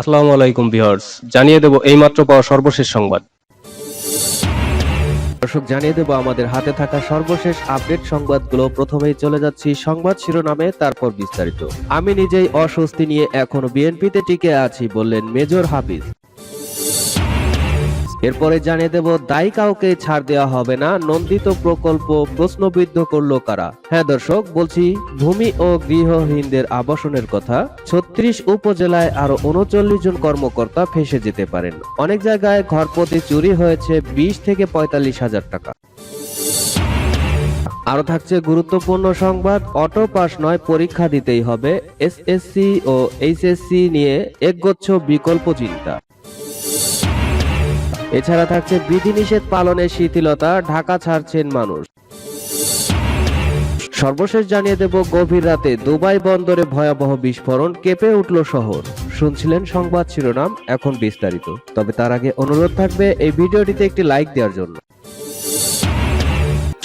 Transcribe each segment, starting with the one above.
আসসালামু আলাইকুম ভিউয়ার্স, জানিয়ে দেব এইমাত্র পাওয়া সর্বশেষ সংবাদ। দর্শক, জানিয়ে দেব আমাদের হাতে থাকা সর্বশেষ আপডেট সংবাদগুলো। প্রথমেই চলে যাচ্ছি সংবাদ শিরোনামে, তারপর বিস্তারিত। আমি নিজেই অস্বস্তি নিয়ে এখনও বিএনপিতে টিকে আছি বললেন মেজর হাফিজ। এরপরে জানিয়ে দেব, দায়ী কাউকে ছাড় দেওয়া হবে না, নন্দিত প্রকল্প প্রশ্নবিদ্ধ করল কারা? হ্যাঁ দর্শক, বলছি ভূমি ও গৃহহীনদের আবাসনের কথা, ছত্রিশ উপজেলায় আরও উনচল্লিশ জন কর্মকর্তা ফেসে যেতে পারেন। অনেক জায়গায় ঘরপতি চুরি হয়েছে বিশ থেকে পঁয়তাল্লিশ হাজার টাকা। আরও থাকছে গুরুত্বপূর্ণ সংবাদ, অটো পাস নয়, পরীক্ষা দিতেই হবে, এসএসসি ও এইচএসসি নিয়ে একগুচ্ছ বিকল্প চিন্তা। এছাড়া থাকছে বিধিনিষেধ পালনের শিথিলতা, ঢাকা ছাড়ছেন মানুষ। সর্বশেষ জানিয়ে দেব, গভীর রাতে দুবাই বন্দরে ভয়াবহ বিস্ফোরণ, কেঁপে উঠল শহর। শুনছিলেন সংবাদ শিরোনাম, এখন বিস্তারিত। তবে তার আগে অনুরোধ থাকবে, এই ভিডিওটিতে একটি লাইক দেওয়ার জন্য।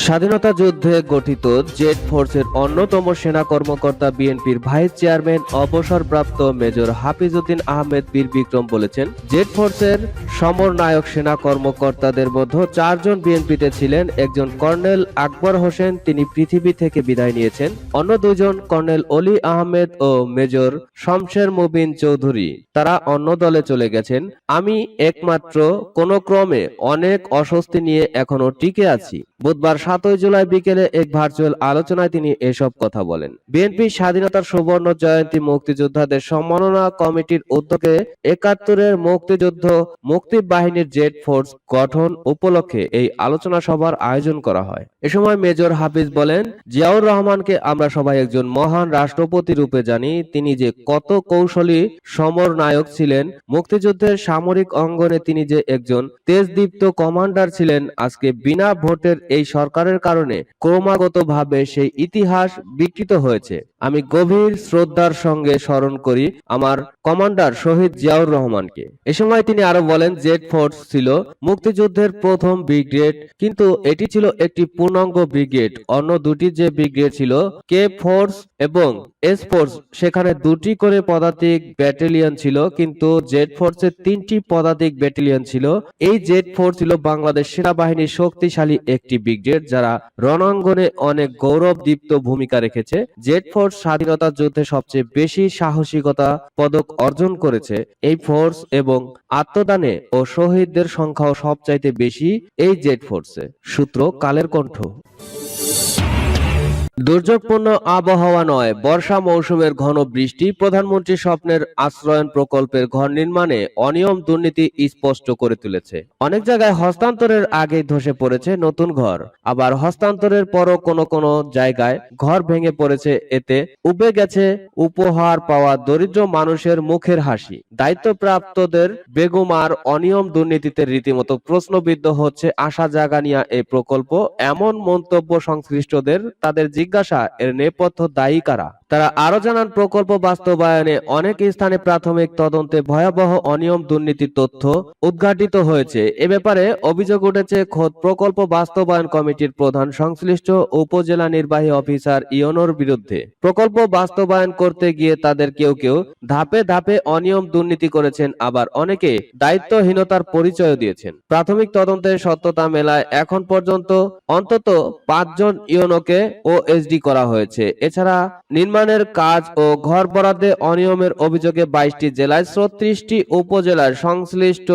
স্বাধীনতা যুদ্ধে গঠিত জেড ফোর্সের অন্যতম সেনা কর্মকর্তা বিএনপির ভাইস চেয়ারম্যান, অবসরপ্রাপ্ত মেজর হাফিজউদ্দিন আহমেদ বীর বিক্রম বলেছেন, জেড ফোর্সের সমরনায়ক সেনা কর্মকর্তাদের মধ্যে চারজন বিএনপিতে ছিলেন, একজন কর্নেল আকবর হোসেন, তিনি পৃথিবী থেকে বিদায় নিয়েছেন। অন্য দুজন কর্নেল অলি আহমেদ ও মেজর শমশের মুবিন চৌধুরী, তারা অন্য দলে চলে গেছেন। আমি একমাত্র কোনো ক্রমে অনেক অস্বস্তি নিয়ে এখনও টিকে আছি। বুধবার সাতই জুলাই বিকেলে এক ভার্চুয়াল আলোচনায় তিনি এসব কথা বলেন। বিএনপি স্বাধীনতার সুবর্ণ জয়ন্তী মুক্তিযোদ্ধাদের সম্মাননা কমিটির উদ্যোগে একাত্তরের মুক্তিযুদ্ধ, মুক্তি বাহিনীর জেড ফোর্স গঠন উপলক্ষে এই আলোচনা সভার আয়োজন করা হয়। এ সময় মেজর হাফিজ বলেন, জিয়াউর রহমানকে আমরা সবাই একজন মহান রাষ্ট্রপতি রূপে জানি। তিনি যে কত কৌশলী, সমর নায়ক ছিলেন। মুক্তিযুদ্ধের সামরিক অঙ্গনে তিনি যে একজন তেজদীপ্ত কমান্ডার ছিলেন, আজকে বিনা ভোটের এই সরকারের কারণে ক্রমাগতভাবে সেই ইতিহাস বিকৃত হয়েছে। আমি গভীর শ্রদ্ধার সঙ্গে স্মরণ করি আমার কমান্ডার শহীদ জিয়াউর রহমানকে। এ সময় তিনি আরও বলেন, জেড ফোর্স ছিল মুক্তিযুদ্ধের প্রথম ব্রিগেড, কিন্তু এটি ছিল একটি পূর্ণাঙ্গ ব্রিগেড। অন্য দুটি যে ব্রিগেড ছিল, কে ফোর্স এবং এস ফোর্স, সেখানে দুটি করে পদাতিক ব্যাটালিয়ন ছিল, কিন্তু জেড ফোর্সের তিনটি পদাতিক ব্যাটালিয়ন ছিল। এই জেড ফোর্স ছিল বাংলাদেশ সেনাবাহিনীর শক্তিশালী একটি ব্রিগেড, যারা রণাঙ্গনে অনেক গৌরবদীপ্ত ভূমিকা রেখেছে। জেড ফোর্স স্বাধীনতা যুদ্ধে সবচেয়ে বেশি সাহসিকতা পদক অর্জন করেছে এই ফোর্স এবং আত্মদানে ও শহীদদের সংখ্যাও সবচাইতে বেশি এই জেড ফোর্সে। সূত্র কালের কণ্ঠ। দুর্যোগপূর্ণ আবহাওয়া নয়, বর্ষা মৌসুমের ঘন বৃষ্টি, প্রধানমন্ত্রী স্বপ্নের আশ্রয়ন প্রকল্পের ঘর নির্মাণে অনিয়ম দুর্নীতি স্পষ্ট করে তুলেছে। অনেক জায়গায় হস্তান্তরের আগে ধসে পড়েছে নতুন ঘর, আবার হস্তান্তরের পরও কোনো কোনো জায়গায় ঘর ভেঙে পড়েছে, এতে উবে গেছে উপহার পাওয়া দরিদ্র মানুষের মুখের হাসি। দায়িত্বপ্রাপ্তদের বেগুমার অনিয়ম দুর্নীতিতে রীতিমতো প্রশ্নবিদ্ধ হচ্ছে আশা জাগানিয়া এই প্রকল্প। এমন মন্তব্য সংশ্লিষ্টদের, তাদের জিজ্ঞাসা, এর নেপথ্য দায়ী কারা? তারা আরও জানান, প্রকল্প বাস্তবায়নে অনেক স্থানে প্রাথমিক তদন্তে ভয়াবহ অনিয়ম দুর্নীতির তথ্য উদ্ঘাটিত হয়েছে। এ ব্যাপারে অভিযোগ উঠেছে, খোদ প্রকল্প বাস্তবায়ন কমিটির প্রধান সংশ্লিষ্ট উপজেলা নির্বাহী অফিসার ইয়নোর বিরুদ্ধে। প্রকল্প বাস্তবায়ন করতে গিয়ে তাদের কেউ কেউ ধাপে ধাপে অনিয়ম দুর্নীতি করেছেন, আবার অনেকে দায়িত্বহীনতার পরিচয় দিয়েছেন। প্রাথমিক তদন্তের সত্যতা মেলায় এখন পর্যন্ত অন্তত পাঁচজন ইয়নোকে ওএসডি করা হয়েছে। এছাড়া নির্মাণের কাজ ও ঘর বরাদ্দে অনিয়মের অভিযোগে বাইশটি জেলায় ছত্রিশটি উপজেলার সংশ্লিষ্ট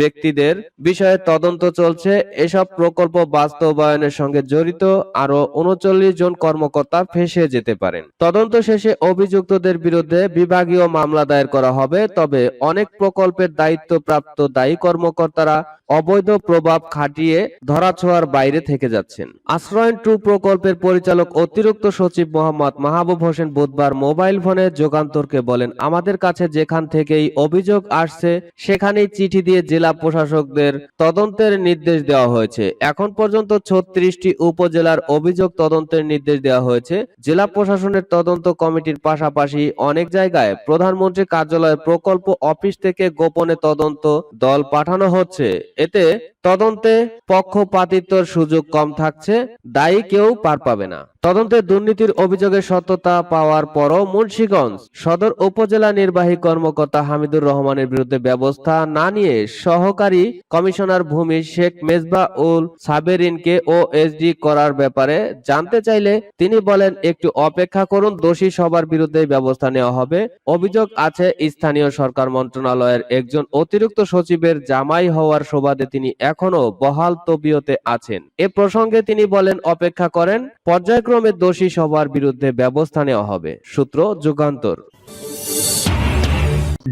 ব্যক্তিদের বিষয়ে তদন্ত চলছে। এসব প্রকল্প বাস্তবায়নের সঙ্গে জড়িত আরও উনচল্লিশ জন কর্মকর্তা ফেসে যেতে পারেন। তদন্ত শেষে অভিযুক্তদের বিরুদ্ধে বিভাগীয় মামলা দায়ের করা হবে, তবে অনেক প্রকল্পের দায়িত্বপ্রাপ্ত দায়ী কর্মকর্তারা অবৈধ প্রভাব খাটিয়ে ধরাছোঁয়ার বাইরে থেকে যাচ্ছেন। আশ্রয়ন টু প্রকল্পের পরিচালক অতিরিক্ত সচিব মোহাম্মদ মাহবুব হোসেন বুধবার মোবাইল ফোনে যোগান্তরকে বলেন, আমাদের কাছে যেখান থেকেই অভিযোগ আসছে, সেখানেই চিঠি দিয়ে জেলা প্রশাসকদের তদন্তের নির্দেশ দেওয়া হয়েছে। এখন পর্যন্ত ছত্রিশটি উপজেলার অভিযোগ তদন্তের নির্দেশ দেওয়া হয়েছে। জেলা প্রশাসনের তদন্ত কমিটির পাশাপাশি অনেক জায়গায় প্রধানমন্ত্রী কার্যালয়ের প্রকল্প অফিস থেকে গোপনে তদন্ত দল পাঠানো হচ্ছে। এতে তদন্তে পক্ষপাতিত্বর সুযোগ কম থাকছে, দায়ী কেউ পার পাবে না। তদন্তে দুর্নীতির অভিযোগের সত্যতা পাওয়ার পরও মুন্সিগঞ্জ সদর উপজেলা নির্বাহী কর্মকর্তা হামিদুর রহমানের বিরুদ্ধে ব্যবস্থা না নিয়ে সহকারী কমিশনার ভূমি শেখ মেজবা উল সাবেরিনকে ওএসডি করার ব্যাপারে জানতে চাইলে তিনি বলেন, একটু অপেক্ষা করুন, দোষী সবার বিরুদ্ধে ব্যবস্থা নেওয়া হবে। অভিযোগ আছে, স্থানীয় সরকার মন্ত্রণালয়ের একজন অতিরিক্ত সচিবের জামাই হওয়ার সুবাদে তিনি এখনও বহাল তবিয়তে আছেন। এ প্রসঙ্গে তিনি বলেন, অপেক্ষা করেন। পর্যায়ক্রমে দোষী সবার বিরুদ্ধে ব্যবস্থা নেওয়া হবে। সূত্র যুগান্তর।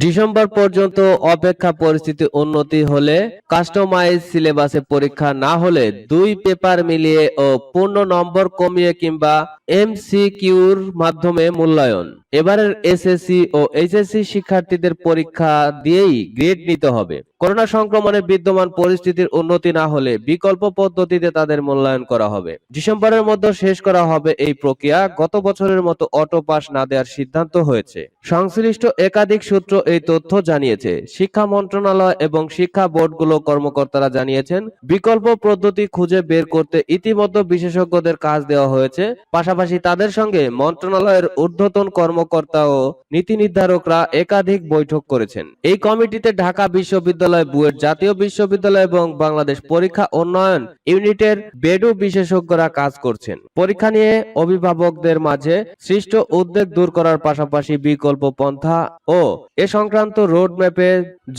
ডিসেম্বর পর্যন্ত অপেক্ষা পরিস্থিতি উন্নতি হলে কাস্টমাইজ সিলেবাসে পরীক্ষা না হলে দুই পেপার মিলিয়ে ও পূর্ণ নম্বর কমিয়ে কিংবা এমসিকিউর মাধ্যমে মূল্যায়ন। এবারের এসএসসি ও এইচএসসি শিক্ষার্থীদের পরীক্ষা দিয়েই গ্রেড নিতে হবে। করোনা সংক্রমণে বিদ্যমান পরিস্থিতির উন্নতি না হলে বিকল্প পদ্ধতিতে তাদের মূল্যায়ন করা হবে। ডিসেম্বরের মধ্যে শেষ করা হবে এই প্রক্রিয়া। গত বছরের মতো অটো পাস না দেওয়ার সিদ্ধান্ত হয়েছে। সংশ্লিষ্ট একাধিক সূত্র এই তথ্য জানিয়েছে। শিক্ষা মন্ত্রণালয় এবং শিক্ষা বোর্ডগুলো কর্মকর্তারা জানিয়েছেন বিকল্প পদ্ধতি খুঁজে বের করতে ইতিমধ্যে বিশেষজ্ঞদের কাজ দেওয়া হয়েছে। পাশাপাশি তাদের সঙ্গে মন্ত্রণালয়ের ঊর্ধ্বতন কর্মকর্তা ও নীতি নির্ধারকরা একাধিক বৈঠক করেছেন। এই কমিটিতে ঢাকা বিশ্ববিদ্যালয় বুয়েট জাতীয় বিশ্ববিদ্যালয় এবং বাংলাদেশ পরীক্ষা উন্নয়ন ইউনিটের বেডু বিশেষজ্ঞরা কাজ করছেন। পরীক্ষা নিয়ে অভিভাবকদের মাঝে সৃষ্ট উদ্বেগ দূর করার পাশাপাশি বিকল্প পন্থা ও এ সংক্রান্ত রোডম্যাপে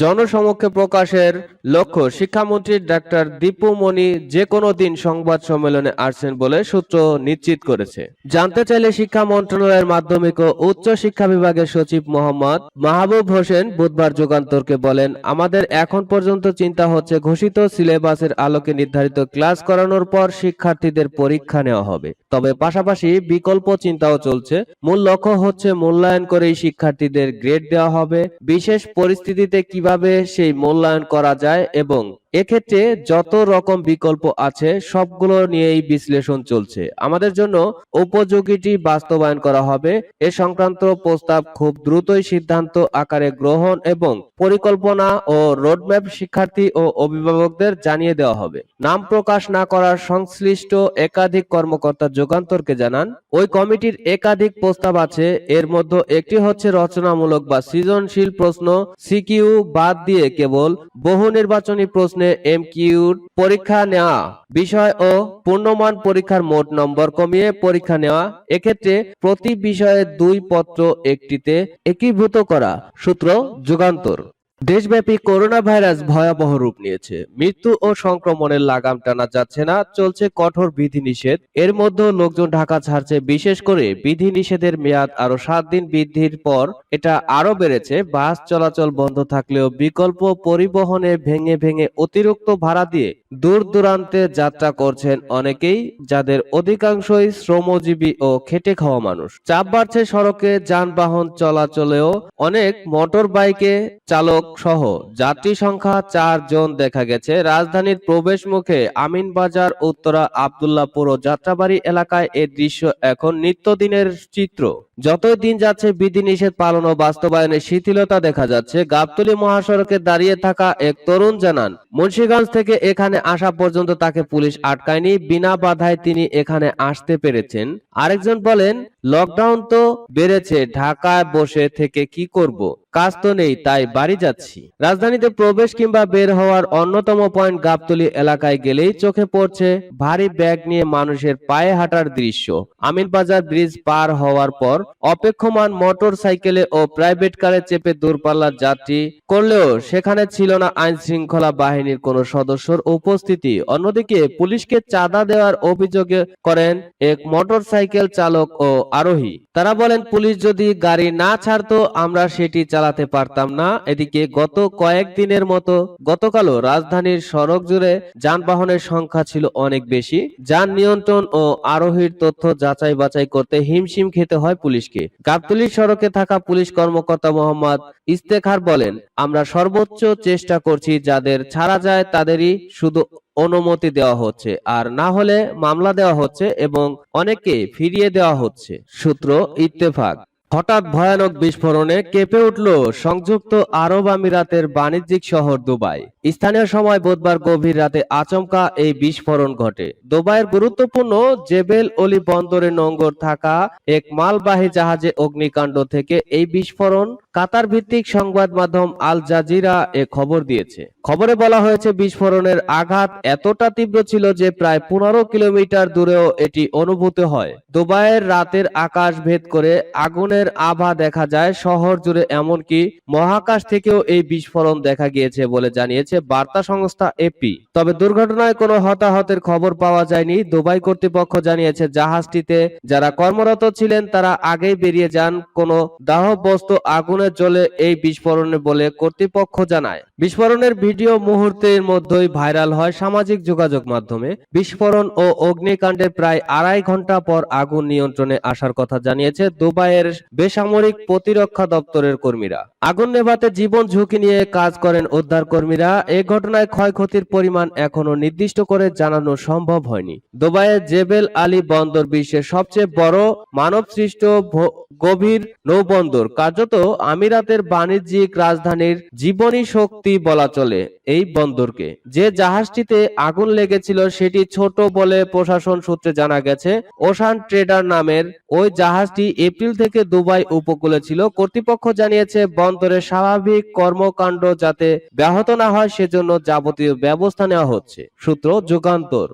জনসমক্ষে প্রকাশের লক্ষ্য শিক্ষামন্ত্রী ডাক্তার দীপু মনি যে কোনো দিন সংবাদ সম্মেলনে আসছেন বলে সূত্র নিশ্চিত করেছে। জানতে চাইলে শিক্ষা মন্ত্রণালয়ের মাধ্যমিক ও উচ্চ শিক্ষা বিভাগের সচিব মোহাম্মদ মাহবুব হোসেন বুধবার যুগান্তরকে বলেন, আমাদের এখন পর্যন্ত চিন্তা হচ্ছে ঘোষিত সিলেবাসের আলোকে নির্ধারিত ক্লাস করানোর পর শিক্ষার্থীদের পরীক্ষা নেওয়া হবে। তবে পাশাপাশি বিকল্প চিন্তাও চলছে। মূল লক্ষ্য হচ্ছে মূল্যায়ন করেই শিক্ষার্থীদের গ্রেড দেওয়া হবে। বিশেষ পরিস্থিতিতে কীভাবে সেই মূল্যায়ন করা যায় এবং এক্ষেত্রে যত রকম বিকল্প আছে, সবগুলো নিয়েই বিশ্লেষণ চলছে। আমাদের জন্য উপযোগীটি বাস্তবায়ন করা হবে। এ সংক্রান্ত প্রস্তাব খুব দ্রুতই সিদ্ধান্ত আকারে গ্রহণ এবং পরিকল্পনা ও রোডম্যাপ শিক্ষার্থী ও অভিভাবকদের জানিয়ে দেওয়া হবে। নাম প্রকাশ না করার সংশ্লিষ্ট একাধিক কর্মকর্তা যুগান্তরকে জানান, ওই কমিটির একাধিক প্রস্তাব আছে। এর মধ্যে একটি হচ্ছে রচনামূলক বা সৃজনশীল প্রশ্ন, সিকিউ বাদ দিয়ে কেবল বহু নির্বাচনী প্রশ্নে এমকিউর পরীক্ষা নেওয়া বিষয় ও পূর্ণমান পরীক্ষার মোট নম্বর কমিয়ে পরীক্ষা নেওয়া, এক্ষেত্রে প্রতি বিষয়ে দুই পত্র একটিতে একীভূত করা। সূত্র যুগান্তর। দেশব্যাপী করোনা ভাইরাস ভয়াবহ রূপ নিয়েছে। মৃত্যু ও সংক্রমণের লাগাম টানা যাচ্ছে না, চলছে কঠোর বিধিনিষেধ। এর মধ্যেও লোকজন ঢাকা ছাড়ছে, বিশেষ করে বিধিনিষেধের মেয়াদ আরও সাত দিন বৃদ্ধির পর এটা আরও বেড়েছে। বাস চলাচল বন্ধ থাকলেও বিকল্প পরিবহনে ভেঙে ভেঙে অতিরিক্ত ভাড়া দিয়ে দূর দূরান্তে যাত্রা করছেন অনেকেই, যাদের অধিকাংশই শ্রমজীবী ও খেটে খাওয়া মানুষ। চাপ বাড়ছে সড়কে, যানবাহন চলাচলেও অনেক মোটর বাইকে চালক সহ যাত্রী সংখ্যা চার জন দেখা গেছে। রাজধানীর প্রবেশ মুখে আমিনবাজার উত্তরা আবদুল্লাপুর ও যাত্রাবাড়ি এলাকায় এ দৃশ্য এখন নিত্যদিনের চিত্র। যতই দিন যাচ্ছে, বিধিনিষেধ পালন ও বাস্তবায়নে শিথিলতা দেখা যাচ্ছে। গাবতলী মহাসড়কে দাঁড়িয়ে থাকা এক তরুণ জানান, মুন্সিগঞ্জ থেকে এখানে আসা পর্যন্ত তাকে পুলিশ আটকায়নি। বিনা বাধায় তিনি এখানে আসতে পেরেছেন। আরেকজন বলেন, লকডাউন তো বেড়েছে, ঢাকায় বসে থেকে কি করব? কাজ তো নেই, তাই বাড়ি যাচ্ছি। রাজধানীতে প্রবেশ কিংবা বের হওয়ার অন্যতম পয়েন্ট গাবতলি এলাকায় গেলেই চোখে পড়ছে ভারী ব্যাগ নিয়ে মানুষের পায়ে হাঁটার দৃশ্য। আমিনবাজার ব্রিজ পার হওয়ার পর অপেক্ষমান মোটর সাইকেলে ও প্রাইভেট কারে চেপে দূরপাল্লার যাত্রী করলেও সেখানে ছিল না আইন শৃঙ্খলা বাহিনীর কোনো সদস্যর উপস্থিতি। অন্যদিকে পুলিশকে চাঁদা দেওয়ার অভিযোগে করেন এক মোটর সাইকেল চালক ও আরোহী। তারা বলেন, পুলিশ যদি গাড়ি না ছাড়তো, আমরা সেটি চালাতে পারতাম না। এদিকে গত কয়েকদিনের মতো গতকালও রাজধানীর সড়ক জুড়ে যানবাহনের সংখ্যা ছিল অনেক বেশি যান নিয়ন্ত্রণ ও আরোহীর তথ্য যাচাই বাছাই করতে হিমশিম খেতে হয় পুলিশকে। গাবতলী সড়কে থাকা পুলিশ কর্মকর্তা মোহাম্মদ ইস্তেখার বলেন, আমরা সর্বোচ্চ চেষ্টা করছি যাদের ছাড়া যায় তাদেরই শুধু অনুমতি দেওয়া হচ্ছে, আর না হলে মামলা দেওয়া হচ্ছে এবং অনেককে ফিরিয়ে দেওয়া হচ্ছে। সূত্র ইত্তেফাক। হঠাৎ ভয়ানক বিস্ফোরণে কেঁপে উঠল সংযুক্ত আরব আমিরাতের বাণিজ্যিক শহর দুবাই। স্থানীয় সময় বুধবার গভীর রাতে আচমকা এই বিস্ফোরণ ঘটে। দুবাইয়ের গুরুত্বপূর্ণ জেবেল অলি বন্দরে নোঙ্গর থাকা এক মালবাহী জাহাজে অগ্নিকাণ্ড থেকে এই বিস্ফোরণ কাতার ভিত্তিক সংবাদ মাধ্যম আল জাজিরা এ খবর দিয়েছে। খবরে বলা হয়েছে, বিস্ফোরণের আঘাত এতটা তীব্র ছিল যে প্রায় পনেরো কিলোমিটার দূরেও এটি অনুভূত হয়। দুবাইয়ের রাতের আকাশ ভেদ করে আগুনের আভা দেখা যায়, শহর জুড়ে এমনকি মহাকাশ থেকেও এই বিস্ফোরণ দেখা গিয়েছে বলে জানিয়েছে বার্তা সংস্থা এপি তবে দুর্ঘটনায় কোনো হতাহতের খবর পাওয়া যায়নি। দুবাই কর্তৃপক্ষ জানিয়েছে, জাহাজটিতে যারা কর্মরত ছিলেন, তারা আগেই বেরিয়ে যান। কোনো দাহ বস্তু আগুনে জ্বলে এই বিস্ফোরণে বলে কর্তৃপক্ষ জানায়। বিস্ফোরণের ভিডিও মুহূর্তের মধ্যেই ভাইরাল হয় সামাজিক যোগাযোগ মাধ্যমে। বিস্ফোরণ ও অগ্নিকাণ্ডের প্রায় আড়াই ঘণ্টা পর আগুন নিয়ন্ত্রণে আসার কথা জানিয়েছে দুবাইয়ের বেসামরিক প্রতিরক্ষা দপ্তরের কর্মীরা। আগুন নেভাতে জীবন ঝুঁকি নিয়ে কাজ করেন উদ্ধার কর্মীরা এই ঘটনায় ক্ষয়ক্ষতির পরিমাণ এখনও নির্দিষ্ট করে জানানো সম্ভব হয়নি। দুবাইয়ের জেবেল আলী বন্দর বিশ্বের সবচেয়ে বড় মানবসৃষ্ট ভ- গভীর নৌবন্দর। কার্যত আমিরাতের বাণিজ্যিক রাজধানীর জীবনী শক্তি বলা চলে এই বন্দরকে। যে জাহাজটিতে আগুন লেগেছিল সেটি ছোট বলে প্রশাসন সূত্রে জানা গেছে। ওশান ট্রেডার নামের ওই জাহাজটি এপ্রিল থেকে দুবাই উপকূলে ছিল। কর্তৃপক্ষ জানিয়েছে বন্দরের স্বাভাবিক কর্মকাণ্ড যাতে ব্যাহত না হয় সেজন্য যাবতীয় ব্যবস্থা নেওয়া হচ্ছে। সূত্র যুগান্তর।